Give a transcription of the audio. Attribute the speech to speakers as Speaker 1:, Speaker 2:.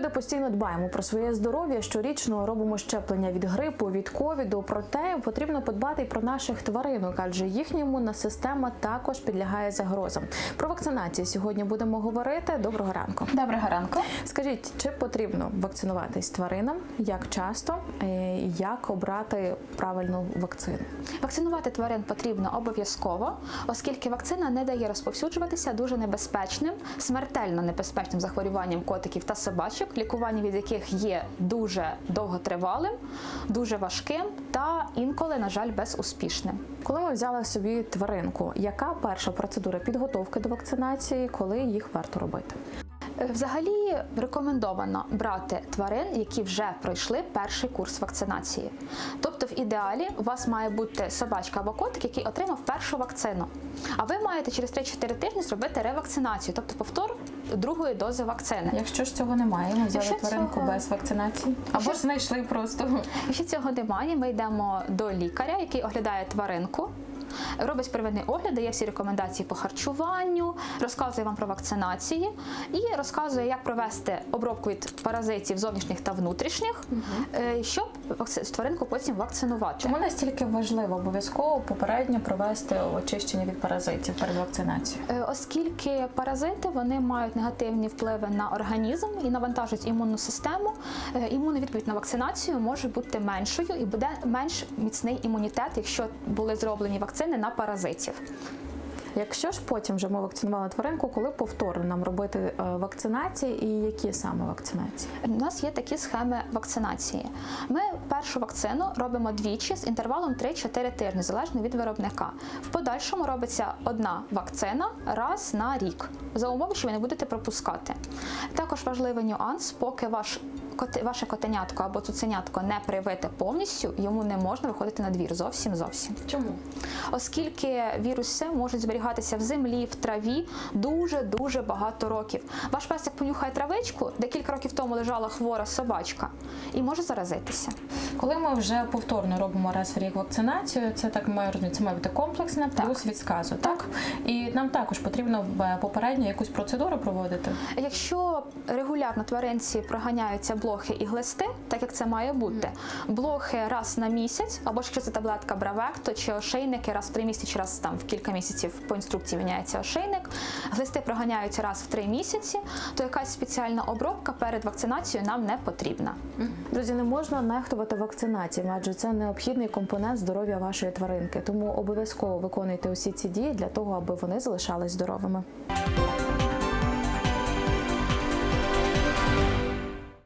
Speaker 1: люди постійно дбаємо про своє здоров'я. Щорічно робимо щеплення від грипу, від ковіду. Проте потрібно подбати й про наших тваринок, адже їхня імунна система також підлягає загрозам. Про вакцинацію сьогодні будемо говорити. Доброго ранку.
Speaker 2: Доброго ранку.
Speaker 1: Скажіть, чи потрібно вакцинуватись тваринам? Як часто? Е, Як обрати правильну вакцину?
Speaker 2: Вакцинувати тварин потрібно обов'язково, оскільки вакцина не дає розповсюджуватися дуже небезпечним, смертельно небезпечним захворюванням котиків та собачок, лікування від яких є дуже довготривалим, дуже важким та інколи, на жаль, безуспішним.
Speaker 1: Коли ми взяли собі тваринку, яка перша процедура підготовки до вакцинації, коли їх варто робити?
Speaker 2: Взагалі рекомендовано брати тварин, які вже пройшли перший курс вакцинації. Тобто, в ідеалі у вас має бути собачка або котик, який отримав першу вакцину. А ви маєте через 3-4 тижні зробити ревакцинацію, тобто повтор другої дози вакцини.
Speaker 1: Якщо ж цього немає, ми взяли
Speaker 2: Якщо
Speaker 1: тваринку
Speaker 2: цього-
Speaker 1: без вакцинації, або
Speaker 2: Якщо-
Speaker 1: ж знайшли просто.
Speaker 2: Якщо цього немає, ми йдемо до лікаря, який оглядає тваринку. Робить первинний огляд, дає всі рекомендації по харчуванню, розказує вам про вакцинації і розказує, як провести обробку від паразитів зовнішніх та внутрішніх, е, щоб тваринку потім вакцинувати.
Speaker 1: Чому настільки важливо обов'язково попередньо провести очищення від паразитів перед вакцинацією?
Speaker 2: Е, Оскільки паразити вони мають негативні впливи на організм і навантажують імунну систему, е, імунна відповідь на вакцинацію може бути меншою і буде менш міцний імунітет, якщо були зроблені вакцини на паразитів.
Speaker 1: Якщо ж потім вже ми вакцинували тваринку, коли повторно нам робити е, вакцинації і які саме вакцинації?
Speaker 2: У нас є такі схеми вакцинації. Ми першу вакцину робимо двічі з інтервалом 3-4 тижні, залежно від виробника. В подальшому робиться одна вакцина раз на рік, за умови, що ви не будете пропускати. Також важливий нюанс, поки ваш Ваше котенятко або цуценятко не привите повністю, йому не можна виходити на двір зовсім зовсім.
Speaker 1: Чому?
Speaker 2: Оскільки віруси можуть зберігатися в землі, в траві дуже дуже багато років. Ваш песик понюхає травичку, де кілька років тому лежала хвора собачка, і може заразитися.
Speaker 1: Коли ми вже повторно робимо раз в рік вакцинацію, це так має це має бути комплексна плюс від сказу, так? І нам також потрібно е, попередньо якусь процедуру проводити.
Speaker 2: Якщо регулярно тваринці проганяються блохи і глисти, так як це має бути, блохи раз на місяць, або ж якщо це таблетка Бравекто чи ошейники раз в три місяці, чи раз там в кілька місяців по інструкції міняється ошейник, глисти проганяються раз в три місяці, то якась спеціальна обробка перед вакцинацією нам не потрібна.
Speaker 1: Друзі, не можна нехтувати вакцинаціями, адже це необхідний компонент здоров'я вашої тваринки. Тому обов'язково виконуйте усі ці дії для того, аби вони залишались здоровими.